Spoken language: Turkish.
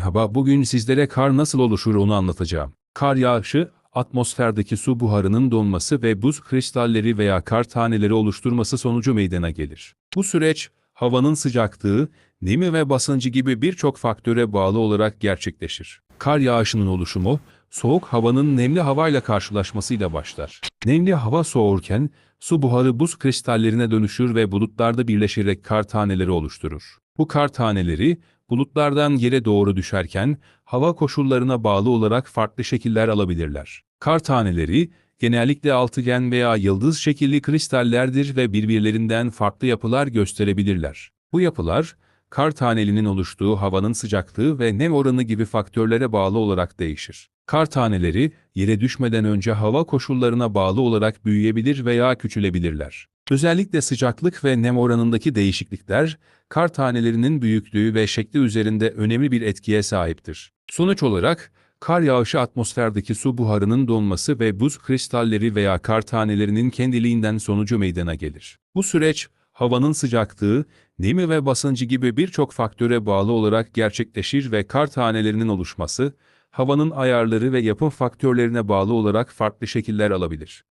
Merhaba, bugün sizlere kar nasıl oluşur onu anlatacağım. Kar yağışı, atmosferdeki su buharının donması ve buz kristalleri veya kar taneleri oluşturması sonucu meydana gelir. Bu süreç, havanın sıcaklığı, nemi ve basıncı gibi birçok faktöre bağlı olarak gerçekleşir. Kar yağışının oluşumu, soğuk havanın nemli havayla karşılaşmasıyla başlar. Nemli hava soğurken, su buharı buz kristallerine dönüşür ve bulutlarda birleşerek kar taneleri oluşturur. Bu kar taneleri, bulutlardan yere doğru düşerken, hava koşullarına bağlı olarak farklı şekiller alabilirler. Kar taneleri, genellikle altıgen veya yıldız şekilli kristallerdir ve birbirlerinden farklı yapılar gösterebilirler. Bu yapılar, kar tanelinin oluştuğu havanın sıcaklığı ve nem oranı gibi faktörlere bağlı olarak değişir. Kar taneleri, yere düşmeden önce hava koşullarına bağlı olarak büyüyebilir veya küçülebilirler. Özellikle sıcaklık ve nem oranındaki değişiklikler, kar tanelerinin büyüklüğü ve şekli üzerinde önemli bir etkiye sahiptir. Sonuç olarak, kar yağışı atmosferdeki su buharının donması ve buz kristalleri veya kar tanelerinin kendiliğinden sonucu meydana gelir. Bu süreç, havanın sıcaklığı, nemi ve basıncı gibi birçok faktöre bağlı olarak gerçekleşir ve kar tanelerinin oluşması, havanın ayarları ve yapım faktörlerine bağlı olarak farklı şekiller alabilir.